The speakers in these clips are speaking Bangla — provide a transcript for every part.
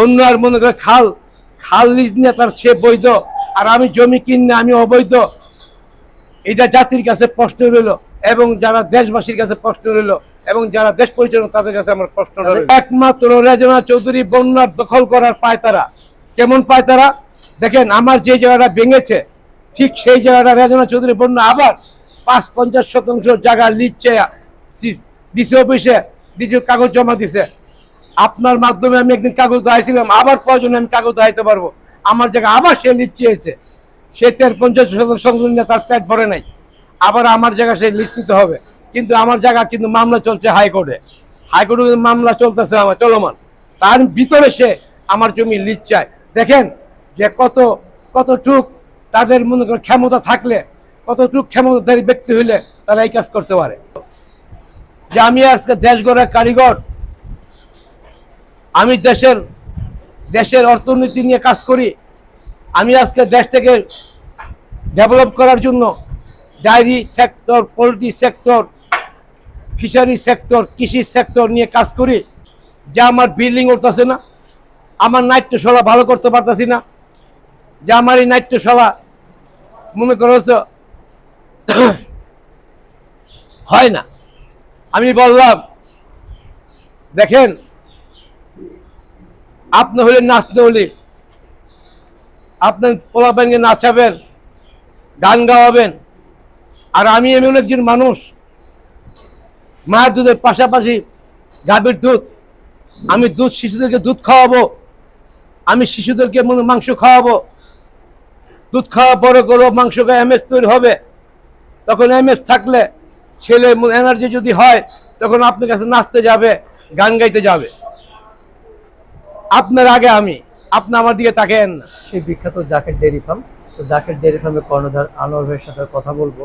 অন্য আর মনে করে খাল খাল লিজ নিয়ে তার সে বৈধ আর আমি জমি কিনে আমি অবৈধ। এটা জাতির কাছে প্রশ্ন রইল এবং যারা দেশবাসীর কাছে প্রশ্ন রইল এবং যারা দেশ পরিচালনা তাদের কাছে আমার প্রশ্ন রইল। একমাত্র রেজনা চৌধুরী বন্যার দখল করার পায় তারা। কেমন পায় তারা? দেখেন আমার যে জায়গাটা ভেঙেছে ঠিক সেই জায়গাটা রেজনা চৌধুরী বন্যা আবার পাঁচ পঞ্চাশ শতাংশ জায়গা লিখছে ডিসি অফিসে ডিসি কাগজ জমা দিছে। আপনার মাধ্যমে আমি একদিন কাগজ দাঁড়িয়েছিলাম আবার প্রয়োজনে আমি কাগজ দাঁড়াইতে পারব? আমার জায়গা আবার সে লিস্ট চেয়েছে সে তের পঞ্চাশ শতাংশ তার পেট ভরে নাই। আবার আমার জায়গা সে নিতে হবে। কিন্তু আমার জায়গা কিন্তু মামলা চলছে হাইকোর্টে। হাইকোর্টে কিন্তু মামলা চলতেছে আমার, চলমান। তার ভিতরে সে আমার জমি লিস্ট চায়। দেখেন যে কত, কতটুক তাদের মনে করেন ক্ষমতা থাকলে, কতটুক ক্ষমতাধারী ব্যক্তি হইলে তারা এই কাজ করতে পারে। যে আমি আজকে দেশ কারিগর আমি দেশের দেশের অর্থনীতি নিয়ে কাজ করি। আমি আজকে দেশ থেকে ডেভেলপ করার জন্য dairy sector poultry sector fishery sector কৃষি সেক্টর নিয়ে কাজ করি। যা আমার বিল্ডিং উঠতেছে না, আমার নাট্যশালা ভালো করতে পারতেছি না। যে আমার এই নাট্যশালা মনে করেছ, হয় না। আমি বললাম, দেখেন আপনি হলে নাচতে হলে আপনার পোলাপানকে নাচাবেন, গান গাওয়াবেন। আর আমি এমন একজন মানুষ, মায়ের দুধের পাশাপাশি গাভীর দুধ। আমি দুধ শিশুদেরকে দুধ খাওয়াবো, আমি শিশুদেরকে মাংস খাওয়াবো। দুধ খাওয়া পরে করব মাংস খাওয়া এমএস তৈরি হবে। তখন এমএস থাকলে ছেলে এনার্জি যদি হয়, তখন আপনার কাছে নাচতে যাবে, গান গাইতে যাবে। আপনার আগে আমি আপনি আমার দিকে তাকেন সেই বিখ্যাত জাকের ডেয়ারি ফার্ম তো জাকের ডেয়ারি ফার্মের কর্ণধার আনোয়ার ভাইয়ের সাথে কথা বলব।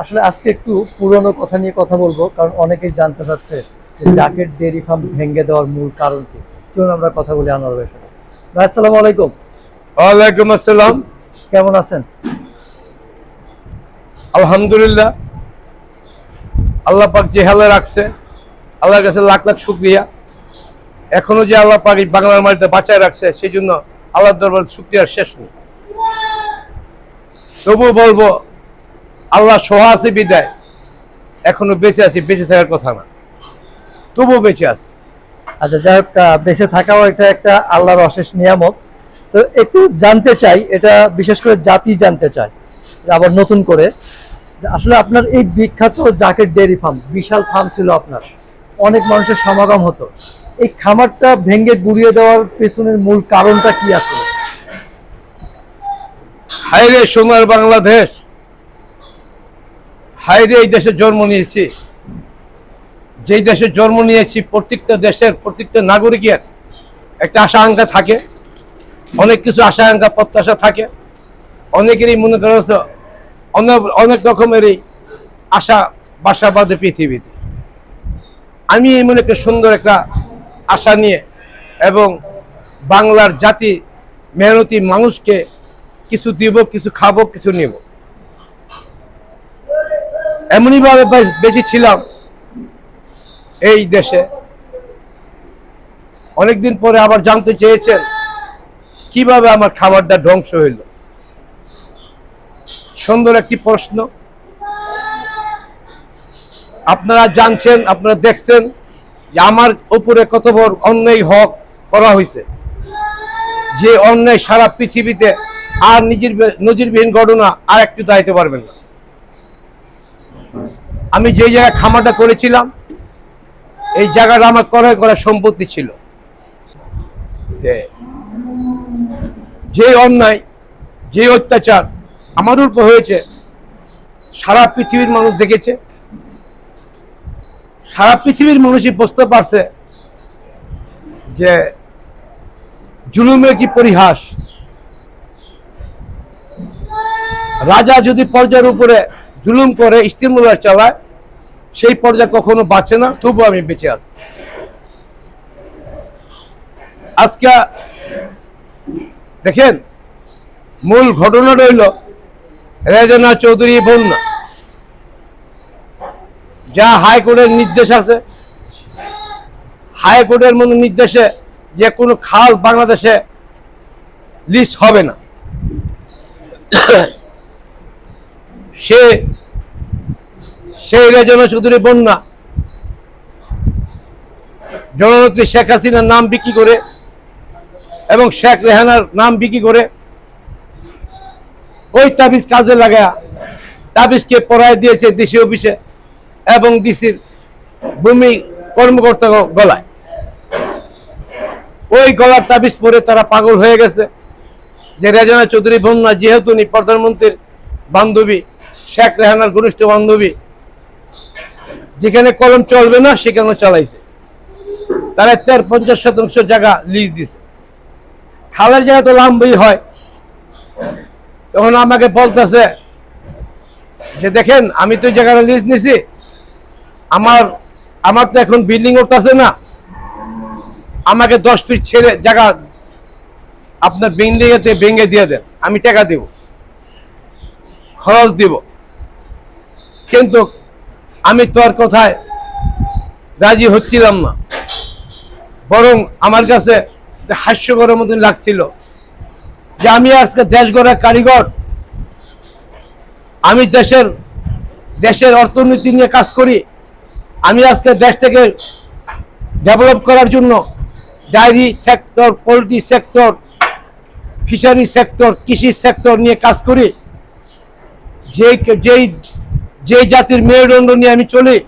আসলে আজকে একটু পুরনো কথা নিয়ে কথা বলব কারণ অনেকেই জানতে চাচ্ছে যে জাকের ডেয়ারি ফার্ম ভেঙে দেওয়ার মূল কারণ কি। চলুন আমরা কথা বলি আনোয়ার ভাইয়ের সাথে। ভাই আসসালামু আলাইকুম। ওয়ালাইকুম আসসালাম। কেমন আছেন? আলহামদুলিল্লাহ। আল্লাহ পাক যে হালে রাখছে আল্লাহর কাছে লাখ লাখ শুক্রিয়া। এখনও যে আল্লাহ পাক এই বাংলার মাটিতে বাঁচায় রাখছে সেই জন্য আল্লাহর দরবার শুক্রিয়ার শেষ নেই। তবু বলব, আল্লাহ সোহা আছে বিদায়, এখনও বেঁচে আছি, বেঁচে থাকার কথা না। তবুও বেঁচে আছে। আচ্ছা যাই হোক বেঁচে থাকাও এটা একটা আল্লাহর অশেষ নিয়ামত। তো একটু জানতে চাই, এটা বিশেষ করে জাতি জানতে চাই, আবার নতুন করে। আসলে আপনার এই বিখ্যাত জাকের ডেয়ারি ফার্ম, বিশাল ফার্ম ছিল আপনার। অনেক মানুষের সমাগম হতো। এই খামারটা ভেঙে গুড়িয়ে দেওয়ার পেছনের মূল কারণটা কি আছে? হাইরে সোনার বাংলাদেশ। হাইরে এই দেশে জন্ম নিয়েছি। যেই দেশে জন্ম নিয়েছি, প্রত্যেকটা দেশের প্রত্যেকটা নাগরিকের একটা আশা আকাঙ্ক্ষা থাকে। অনেক কিছু আশা আকাঙ্ক্ষা, প্রত্যাশা থাকে। অনেকেরই মনে করেছ অনেক অনেক রকমেরই আশা বাসা বাঁধে পৃথিবীতে। আমি এমন একটা সুন্দর একটা আশা নিয়ে এবং বাংলার জাতি মেহনতি মানুষকে কিছু দিব, কিছু খাব, কিছু নেব। এমনই ভাবে বেশি ছিলাম এই দেশে। অনেকদিন পরে আবার জানতে চেয়েছেন কীভাবে আমার খাবারটা ধ্বংস হইল। সুন্দর একটি প্রশ্ন। আপনারা জানছেন, আপনারা দেখছেন যে আমার উপরে কত বড় অন্যায় হক করা হয়েছে। যে অন্যায় সারা পৃথিবীতে আর নিজের নজিরবিহীন ঘটনা আর একটু দাইতে পারবেন না। আমি যে জায়গায় খামারটা করেছিলাম, এই জায়গাটা আমার ক্রয় করা সম্পত্তি ছিল। যে অন্যায়, যে অত্যাচার আমার উপর হয়েছে, সারা পৃথিবীর মানুষ দেখেছে। সারা পৃথিবীর মানুষই বুঝতে পারছে যে জুলুমের কি পরিহাস। রাজা যদি পর্যায়ের উপরে জুলুম করে স্টিমুলার চালায়, সেই পর্যায়ে কখনো বাঁচে না তবু আমি বেঁচে আছি। আজকে দেখেন, মূল ঘটনা রইল রেজনা চৌধুরী বন্যা। যা হাইকোর্টের নির্দেশ আছে হাইকোর্টের মনে নির্দেশে যে কোনো খাল বাংলাদেশে লিস্ট হবে না। সে, সেই রেজনা চৌধুরী বন্যা, জননেত্রী শেখ হাসিনার নাম বিক্রি করে এবং শেখ রেহানার নাম বিক্রি করে ওই তাবিজ কাজে লাগা তাবিজকে পড়ায় দিয়েছে ডিসি অফিসে। এবং ডিসির ভূমি কর্মকর্তা গলায়। ওই গলার তাবিজ পরে তারা পাগল হয়ে গেছে যে রেজানা চৌধুরী বন্যা যেহেতু উনি প্রধানমন্ত্রীর বান্ধবী, শেখ রেহানার ঘনিষ্ঠ বান্ধবী, যেখানে কলম চলবে না সেখানে চালাইছে। তারা চার পঞ্চাশ শতাংশ জায়গা লিজ দিছে। খালের জায়গা তো লাম্বই হয়। তখন আমাকে বলতেছে যে দেখেন, আমি তো জায়গাটা লিজ নিছি আমার আমার তো এখন বিল্ডিং উঠতেছে না। আমাকে দশ ফিট ছেড়ে জায়গা আপনার বিল্ডিং এতে ভেঙে দিয়ে দেন। আমি টাকা দেব। খরচ দিব। কিন্তু আমি তোর কথায় রাজি হচ্ছিলাম না। বরং আমার কাছে হাস্যকরের মতন লাগছিল যে আমি আজকে দেশ গড়ার কারিগর। আমি দেশের দেশের অর্থনীতি নিয়ে কাজ করি। আমি আজকে দেশ থেকে ডেভেলপ করার জন্য dairy sector poultry sector fishery sector কৃষি সেক্টর নিয়ে কাজ করি। যেই যেই যেই জাতির মেরুদণ্ড নিয়ে আমি চলি,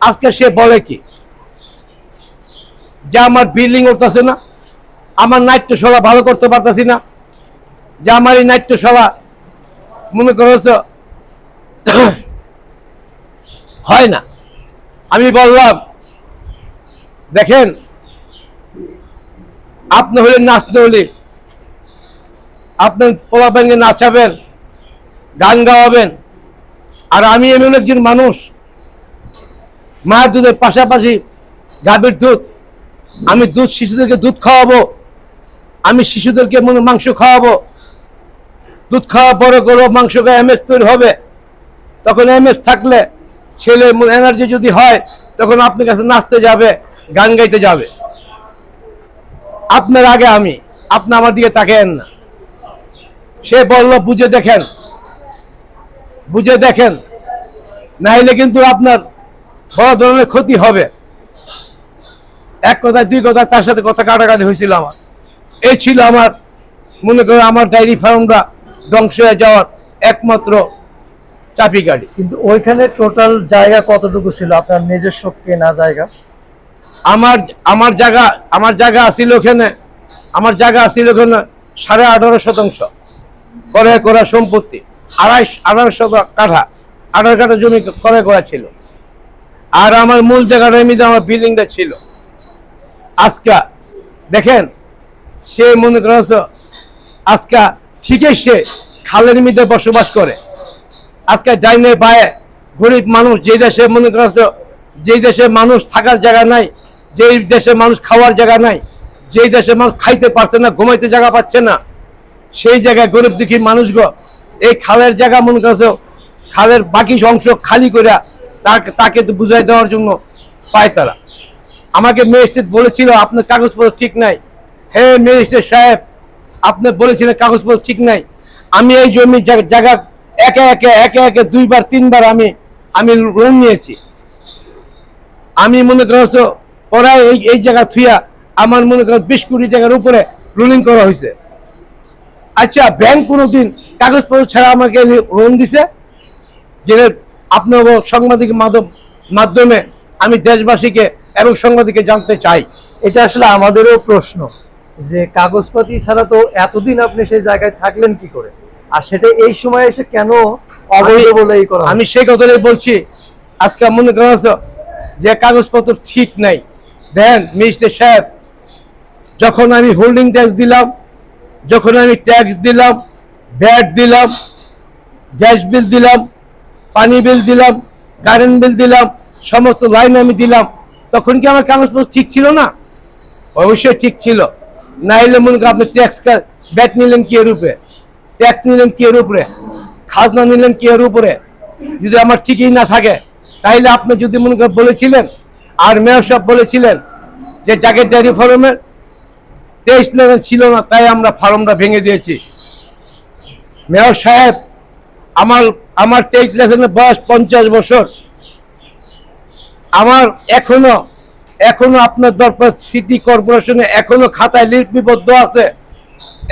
আজকে সে বলে কি? যে আমার বিল্ডিং উঠতেছে না, আমার নাট্যশালা ভালো করতে পারতেছি না, যে আমার এই নাট্যশালা মনে করছ, হয় না। আমি বললাম, দেখেন, আপনি হলেন নাচতে হলে আপনি পোলা ব্যাঙ্গে নাচাবেন, গান গাওয়াবেন, আর আমি এমন একজন মানুষ, মায়ের দুধের পাশাপাশি গাভীর দুধ। আমি দুধ শিশুদেরকে দুধ খাওয়াবো, আমি শিশুদেরকে মাংস খাওয়াবো। দুধ খাওয়া বড় করব মাংস খাওয়া এমএস তৈরি হবে। তখন এমএস থাকলে ছেলে এনার্জি যদি হয়, তখন আপনার কাছে নাচতে যাবে, গান গাইতে যাবে। আপনার আগে আমি, আপনি আমার দিকে তাকেন না। সে বলল, বুঝে দেখেন বুঝে দেখেন, নাইলে কিন্তু আপনার বড় ধরনের ক্ষতি হবে। এক কথা দুই কথা তার সাথে কথা কাটাকাটি হয়েছিল আমার। এই ছিল আমার, মনে করে আমার ডায়েরি ফার্মটা ধ্বংস হয়ে যাওয়ার একমাত্র চাপি গাড়ি। কিন্তু ওইখানে টোটাল জায়গা কতটুকু ছিল? আপনার নিজস্ব কেনা জায়গা? আমার আমার জায়গা আমার জায়গা আছিল ওখানে আমার জায়গা আছিল ওখানে সাড়ে আঠারো শতাংশ। করে করা সম্পত্তি। আড়াই আঠারো শত কাঠা আঠারো কাঠা জমি করে করা ছিল। আর আমার মূল জায়গাটা এমনিতে আমার বিল্ডিংটা ছিল। আজকা দেখেন সে মনে করছ আজকা ঠিকই সে খালের মধ্যে বসবাস করে। আজকে ডাইনে বায়ে গরিব মানুষ, যে দেশে মনে করছ যে দেশে মানুষ থাকার জায়গা নাই যেই দেশে মানুষ খাওয়ার জায়গা নাই যেই দেশে মানুষ খাইতে পারছে না, ঘুমাইতে জায়গা পাচ্ছে না, সেই জায়গায় গরিব দুঃখী মানুষগো, এই খালের জায়গা মনে করছে খালের বাকি অংশ খালি করে তাকে তাকে তো বুঝাই দেওয়ার জন্য পায় তারা। আমাকে ম্যাজিস্ট্রেট বলেছিল, আপনার কাগজপত্র ঠিক নাই। হে ম্যাজিস্ট্রেট সাহেব, আপনি বলেছিলেন কাগজপত্র ঠিক নাই। আমি এই জমি জায়গা একে একে একে একে দুইবার, তিনবার আমি আমি লোন নিয়েছি। আমি মনে করছ পড়ায় এই এই জায়গা থুইয়া আমার মনে করো বিশ কোটি টাকার উপরে লোনিং করা হয়েছে। আচ্ছা ব্যাংক কোনোদিন কাগজপত্র ছাড়া আমাকে লোন দিছে? যে আপনার সাংবাদিক মাধ্যম, মাধ্যমে আমি দেশবাসীকে এবং সাংবাদিককে জানতে চাই। এটা আসলে আমাদেরও প্রশ্ন, যে কাগজপাতি ছাড়া তো এতদিন আপনি সেই জায়গায় থাকলেন কি করে? আর সেটা এই সময় এসে কেন অবৈধ বলে এই করা আমি সেই কথাটাই বলছি। আজকে মনে করছ যে কাগজপত্র ঠিক নাই। দেন মিস্টার সাহেব যখন আমি হোল্ডিং ট্যাক্স দিলাম যখন আমি ট্যাক্স দিলাম ব্যাট দিলাম গ্যাস বিল দিলাম পানি বিল দিলাম কারেন্ট বিল দিলাম সমস্ত লাইন আমি দিলাম তখন কি আমার কাগজপত্র ঠিক ছিল না? অবশ্যই ঠিক ছিল। না হলে মনে করেন আপনি ট্যাক্স ব্যাট নিলেন কি উপরে ট্যাক্স নিলেন কি এর উপরে? খাজনা নিলেন কি এর উপরে? যদি আমার ঠিকই না থাকে, তাইলে আপনি যদি মনে করেন বলেছিলেন, আর মেয়র সাহেব বলেছিলেন যে জাগের ডেয়ারি ফার্মের টেস্ট লেভেল ছিল না, তাই আমরা ফার্মটা ভেঙে দিয়েছি। মেয়র সাহেব, আমার আমার টেস্ট লেভেলের বয়স পঞ্চাশ বছর। আমার এখনও এখনও আপনার দরকার সিটি কর্পোরেশনে এখনও খাতায় লিপিবদ্ধ আছে।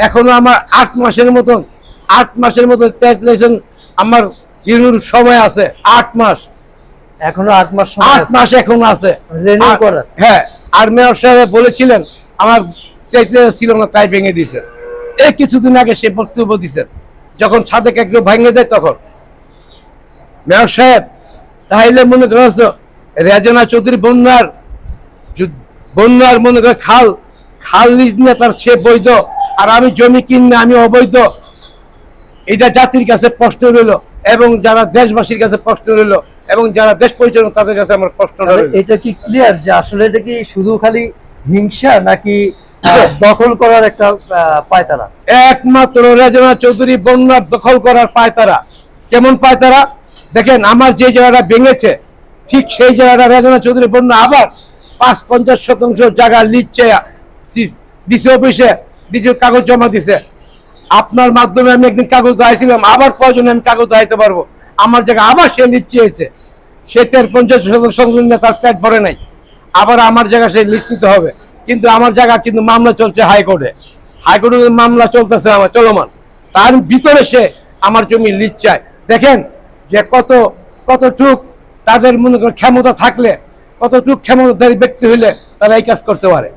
এখনও আমার আট মাসের মতন আট মাসের মতো আমার রিনিউর সময় আছে আট মাস। এখনও আট মাস আট মাস এখন আছে। হ্যাঁ আর মেয়র সাহেব বলেছিলেন আমার ছিল না তাই ভেঙে দিয়েছে। এই কিছুদিন আগে সে বক্তব্য দিয়েছেন। যখন সাদেক একটু ভেঙে দেয় তখন। মেয়র সাহেব তাহলে মনে করছ রেজনা চৌধুরী বন্যার বন্যার মনে করে খাল খাল লিজ নিয়ে তার সে বৈধ। আর আমি জমি কিনে আমি অবৈধ। এটা জাতির কাছে প্রশ্ন রইল এবং যারা দেশবাসীর কাছে প্রশ্ন রইল এবং যারা দেশ পরিচালনা তাদের কাছে আমার প্রশ্ন এটা কি ক্লিয়ার যে আসলে এটা কি শুধু খালি হিংসা নাকি দখল করার একটা পায়তারা? একমাত্র রেজনা চৌধুরী বন্যার দখল করার পায় তারা কেমন পায় তারা দেখেন আমার যে জায়গাটা ভেঙেছে ঠিক সেই জায়গাটা রেজনা চৌধুরী বন্যা আবার পাঁচ পঞ্চাশ শতাংশ জায়গা লিখছে ডিসি অফিসে ডিসি কাগজ জমা দিছে। আপনার মাধ্যমে আমি একদিন কাগজ দাঁড়িয়েছিলাম আবার প্রয়োজনে আমি কাগজ দাঁড়াইতে পারব? আমার জায়গা আবার সে লিচ চেয়েছে সে তের পঞ্চাশ শতাংশ তার পেট ভরে নাই। আবার আমার জায়গা সে লিস্ট নিতে হবে। কিন্তু আমার জায়গা কিন্তু মামলা চলছে হাইকোর্টে। হাইকোর্টে মামলা চলতেছে আমার, চলমান। তার ভিতরে সে আমার জমি লিজ চায়। দেখেন যে কত, কতটুক তাদের মনে করেন ক্ষমতা থাকলে, কতটুক ক্ষমতাধারী ব্যক্তি হইলে তারা এই কাজ করতে পারে।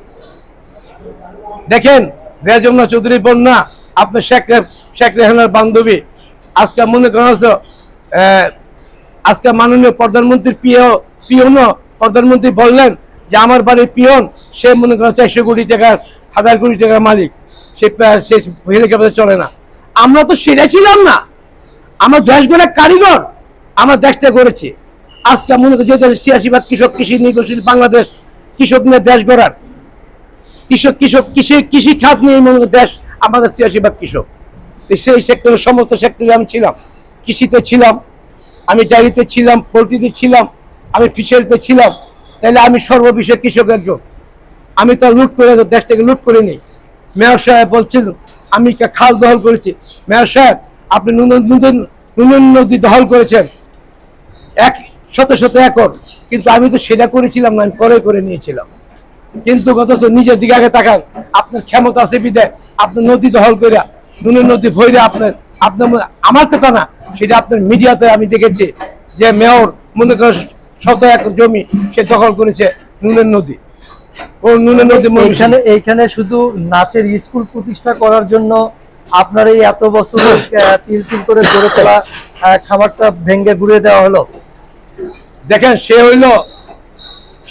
দেখেন রেজমনা চৌধুরী বন্যা আপনার শেখ শেখ রেহানার বান্ধবী। আজকে মনে করেন আজকে মাননীয় প্রধানমন্ত্রীর পিও পিওন প্রধানমন্ত্রী বললেন যে আমার বাড়ির পিয়ন, সে মনে করেন একশো কোটি টাকার, হাজার কোটি টাকার মালিক। সে হেলিকপ্টার চলে না। আমরা তো সেটা ছিলাম না। আমার দেশ গড়ে কারিগর। আমার দেশটা করেছি আজকে মনে করি যে দেশে ছিয়াশি কৃষক, কৃষি নির্ভরশীল বাংলাদেশ, কৃষক নিয়ে দেশ গড়ার। কৃষক কৃষক, কৃষি কৃষি খাত নিয়ে দেশ আমাদের ছিয়াশি ভাগ কৃষক। সেই সেক্টরের সমস্ত সেক্টরে আমি ছিলাম। কৃষিতে ছিলাম, আমি ডায়েরিতে ছিলাম, পোলট্রিতে ছিলাম, আমি ফিশারিতে ছিলাম। তাহলে আমি সর্ববিষয়ে কৃষক একজন। আমি তো লুট করে দেশটাকে লুট করে নিই। মেয়র সাহেব বলছেন আমি খাল দখল করেছি। মেয়র সাহেব, আপনি নুন- নুন- নদী দখল করেছেন। এক, শত শত একর। কিন্তু আমি তো সেটা করেছিলাম না, আমি করে করে নিয়েছিলাম। কিন্তু অথচ নিজের দিকে আগে তাকান আপনার ক্ষমতা আছে বিদে আপনার নদী দখল করে নুনের নদী ভৈরে আপনার আপনার আমার কথা না সেটা আপনার মিডিয়াতে আমি দেখেছি যে মেয়র মনে করেন শত একর জমি সে দখল করেছে নুনের নদী। ও নুনের নদী এইখানে এইখানে শুধু নাচের স্কুল প্রতিষ্ঠা করার জন্য আপনার এই এত বছর তিল তিল করে গড়ে তোলা খাবারটা ভেঙ্গে ঘুরিয়ে দেওয়া হলো। দেখেন সে হইল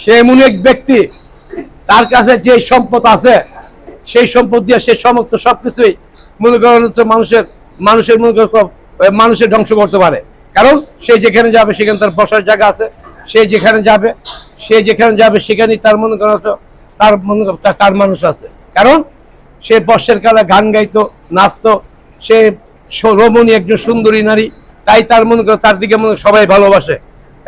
সে এমন এক ব্যক্তি তার কাছে যে সম্পদ আছে, সেই সম্পদ দিয়ে সে সমস্ত সবকিছুই মনে করেন হচ্ছে মানুষের মানুষের মনে মানুষের ধ্বংস করতে পারে। কারণ সে যেখানে যাবে, সেখানে তার বসার জায়গা আছে, সে যেখানে যাবে, সে যেখানে যাবে, সেখানেই তার মনে করেন তার মনে তার- মানুষ আছে। কারণ সে বর্ষের কালে গান গাইতো, নাচতো, সে রমণী একজন সুন্দরী নারী, তাই তার মনে করো তার দিকে মনে সবাই ভালোবাসে।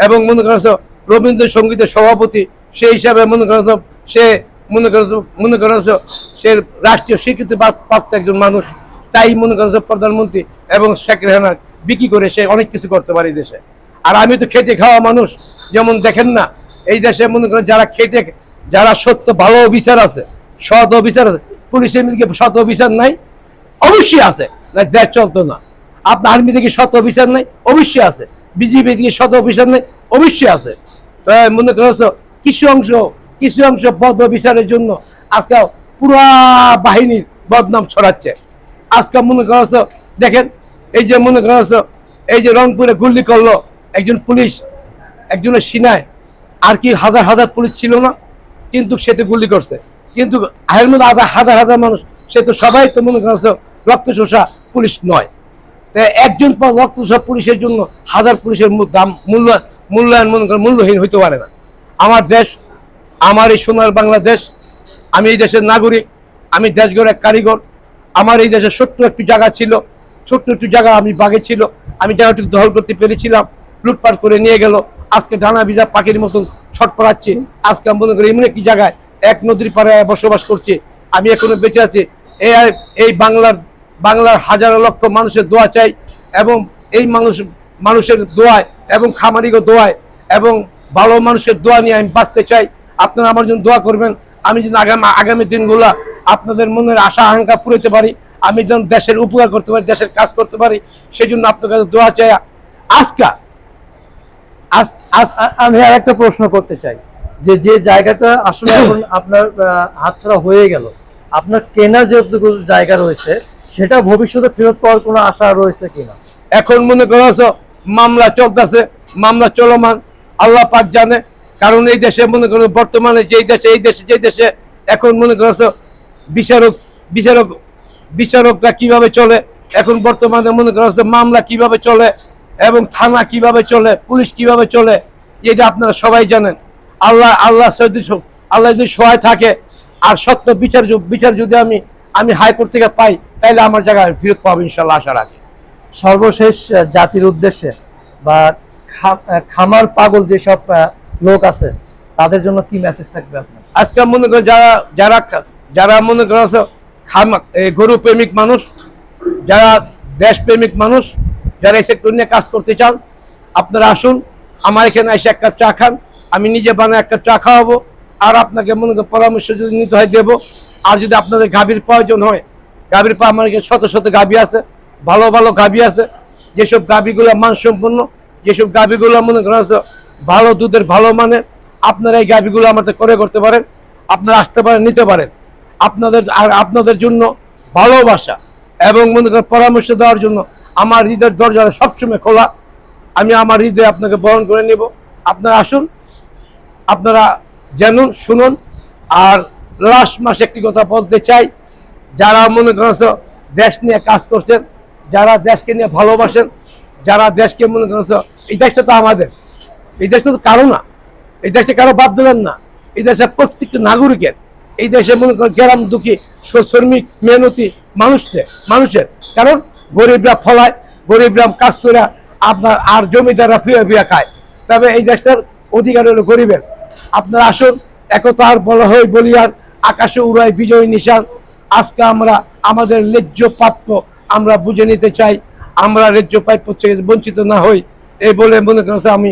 এবং মনে করো যে রবীন্দ্রসঙ্গীতের সভাপতি, সেই হিসাবে মনে করো যে সে মনে করো মনে করো সে রাষ্ট্রীয় স্বীকৃতি প্রাপ- প্রাপ্ত একজন মানুষ, তাই মনে করো প্রধানমন্ত্রী এবং শেখ রেহানা বিক্রি করে সে অনেক কিছু করতে পারে এই দেশে। আর আমি তো খেটে খাওয়া মানুষ, যেমন দেখেন না, এই দেশে মনে করেন যারা খেটে যারা সত্য ভালো অফিসার আছে, সৎ অফিসার আছে, পুলিশের দিকে সৎ অফিসার নাই, অবশ্যই আছে না দেশ চলতো না। আপনার আর্মি থেকে শত অফিসার নাই, অবশ্যই আছে। বিজেপি থেকে সৎ অফিসার নাই, অবশ্যই আছে। মনে করছ কিছু অংশ কিছু অংশ পদ অফিসারের জন্য আজকে পুরা বাহিনীর বদনাম ছড়াচ্ছে। আজকে মনে করছ, দেখেন, এই যে মনে করছ, এই যে রংপুরে গুলি করল একজন পুলিশ, একজনের সিনায়, আর কি হাজার হাজার পুলিশ ছিল না? কিন্তু সে তো গুলি করছে। কিন্তু আহের মধ্যে হাজার হাজার হাজার মানুষ, সে তো সবাই তো মনে করছ রক্ত শোষা পুলিশ নয়। একজন রক্ত শোষা পুলিশের জন্য হাজার পুলিশের দাম মূল্য মূল্যায়ন মনে করেন মূল্যহীন হইতে পারে না। আমার দেশ আমার এই সোনার বাংলাদেশ, আমি এই দেশের নাগরিক, আমি দেশ এক কারিগর। আমার এই দেশে ছোট্ট একটু জায়গা ছিল, ছোট্ট একটু জায়গা আমি বাগে ছিল, আমি জায়গাটুকু দখল করতে পেরেছিলাম, লুটপাট করে নিয়ে গেল। আজকে ডানা ভিজা পাখির মতন ছটপড়াচ্ছি আজকে আমি মনে করি এমন একটি জায়গায় এক নদীর পাড়ে বসবাস করছে। আমি এখনও বেঁচে আছি। এই এই বাংলার বাংলার হাজারো লক্ষ মানুষের দোয়া চাই এবং এই মানুষ, মানুষের দোয়ায় এবং খামারিগো দোয়ায় এবং ভালো মানুষের দোয়া নিয়ে আমি বাঁচতে চাই। আপনারা আমার জন্য দোয়া করবেন। আমি যেন আগামী আগামী দিনগুলা আপনাদের মনের আশা আকাঙ্ক্ষা পুরোতে পারি। আমি যেন দেশের উপকার করতে পারি দেশের কাজ করতে পারি সেই জন্য আপনার কাছে দোয়া চাই। আজকা আমি আর একটা প্রশ্ন করতে চাই। যে যে জায়গাটা আসলে এখন আপনার হাতছাড়া হয়ে গেল আপনার কেনা যে জায়গা রয়েছে সেটা ভবিষ্যতে ফেরত পাওয়ার কোনো আশা রয়েছে কিনা? এখন মনে করো মামলা চলতেছে মামলা চলমান আল্লাহ পাক জানে কারণ এই দেশে মনে করো বর্তমানে যেই দেশে, এই দেশে যেই দেশে এখন মনে করো বিচারক বিচারক, বিচারকরা কীভাবে চলে, এখন বর্তমানে মনে করো মামলা কীভাবে চলে এবং থানা কীভাবে চলে, পুলিশ কীভাবে চলে, এটা আপনারা সবাই জানেন। আল্লাহ আল্লাহ যদি আল্লাহ যদি সহায় থাকে, আর সত্য বিচার বিচার যদি আমি আমি হাইকোর্ট থেকে পাই তাহলে আমার জায়গায় ফেরত পাবো ইনশাল্লাহ আশা রাখি সর্বশেষ জাতির উদ্দেশ্যে বা খামার পাগল যেসব লোক আছে, তাদের জন্য কি মেসেজ থাকবে আপনার? আজকে মনে করো যারা যারা যারা মনে করো খামা, এই গরু প্রেমিক মানুষ, যারা দেশ প্রেমিক মানুষ, যারা এই সেক্টর নিয়ে কাজ করতে চান, আপনারা আসুন, আমার এখানে এসে এক কাপ চা খান, আমি নিজে বানায় এক কাপ চা খাওয়াবো, আর আপনাকে মনে করো পরামর্শ যদি নিতে হয় দেবো, আর যদি আপনাদের গাভীর প্রয়োজন হয়, গাভীর পা আমার শত শত গাভী আছে, ভালো ভালো গাভী আছে, যেসব গাভীগুলো মানসম্পন্ন, যেসব গাভীগুলো মনে করা ভালো দুধের ভালো মানে আপনারা এই গাভীগুলো আমাদের করে করতে পারেন, আপনারা আসতে পারেন, নিতে পারেন। আপনাদের আর আপনাদের জন্য ভালোবাসা এবং মনে করেন পরামর্শ দেওয়ার জন্য আমার হৃদয়ের দরজা সবসময় খোলা। আমি আমার হৃদয়ে আপনাকে বরণ করে নেব। আপনারা আসুন, আপনারা জানুন, শুনুন। আর লাস্ট মাসে একটি কথা বলতে চাই, যারা মনে করেছ দেশ নিয়ে কাজ করছেন, যারা দেশকে নিয়ে ভালোবাসেন, যারা দেশকে মনে করেছ, এই দেশটা তো আমাদের। এই দেশটা তো কারও না। এই দেশে কারও বাদ দেবেন না। এই দেশের প্রত্যেকটা নাগরিকের, এই দেশে মনে করেন গ্রাম দুঃখী শ্রমিক, মেহনতি মানুষদের, মানুষের। কারণ গরিবরা ফলায়, গরিবরা কাজ করে, আপনার আর জমিদাররা ফিয়া ফিয়া খায়। তবে এই দেশটার অধিকার হলো গরিবের। আপনারা আসুন একতা আর বলা হয় বলিয়ার, আকাশে উড়ায় বিজয় নিশান। আজকে আমরা, আমাদের ন্যায্য প্রাপ্য আমরা বুঝে নিতে চাই। আমরা ন্যায্য প্রাপ্য থেকে বঞ্চিত না হই। এই বলে মনে করছে আমি